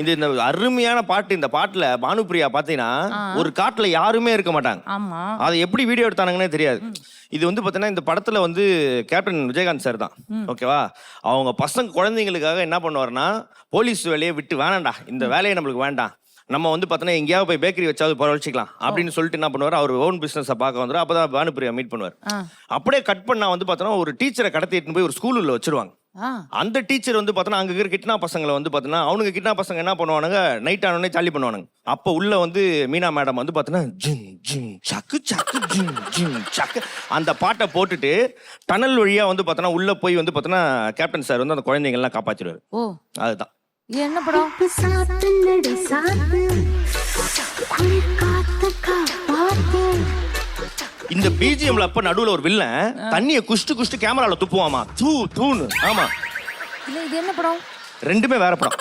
இந்த இந்த அருமையான பாட்டு இந்த பாட்டுல பானுப்பிரியா பாத்தீங்கன்னா ஒரு காட்டுல யாருமே இருக்க மாட்டாங்க. அதை எப்படி வீடியோ எடுத்தானுங்கன்னே தெரியாது. இது வந்து பார்த்தீங்கன்னா இந்த படத்துல வந்து கேப்டன் விஜயகாந்த் சார் தான். ஓகேவா? அவங்க பசங்க குழந்தைங்களுக்காக என்ன பண்ணுவாருன்னா போலீஸ் வேலையை விட்டு வேணாம்டா இந்த வேலையை நம்மளுக்கு வேண்டாம். நம்ம வந்து பார்த்தோன்னா எங்கேயாவது போய் பேக்கரி வச்சாவது பரவச்சிக்கலாம் அப்படின்னு சொல்லிட்டு என்ன பண்ணுவார்? அவர் ஓன் பிசினஸை பார்க்க வந்துடும் அப்பதான் பானுப்பிரியா மீட் பண்ணுவார். அப்படியே கட் பண்ணா வந்து பார்த்தோன்னா ஒரு டீச்சரை கடத்திட்டு போய் ஒரு ஸ்கூலில் வச்சிருவாங்க. அந்த டீச்சர் வந்து பார்த்தோன்னா அங்கே இருக்கிற கிட்னா பசங்களை வந்து பார்த்தோன்னா அவனுங்க கிட்னா பசங்க என்ன பண்ணுவானுங்க? நைட் ஆனோடனே சாலி பண்ணுவானுங்க. அப்போ உள்ள வந்து மீனா மேடம் வந்து பார்த்தோன்னா ஜிம் ஜிம் சக்கு சக்கு ஜிம் ஜிம் சக்கு. அந்த பாட்டை போட்டுட்டு டனல் வழியா வந்து பார்த்தோன்னா உள்ள போய் வந்து பார்த்தோன்னா கேப்டன் சார் வந்து அந்த குழந்தைங்கள்லாம் காப்பாற்றிடுவார் ஓ. அதுதான். என்ன படம்? இந்த பிஜிஎம்ல அப்ப நடுவுல ஒரு வில்லன் தண்ணியை குஷ்டு குஷ்டு கேமரால துப்புவாமா? தூ தூன்னு. ஆமா. இல்ல இது என்ன படம்? ரெண்டுமே வேற படம்.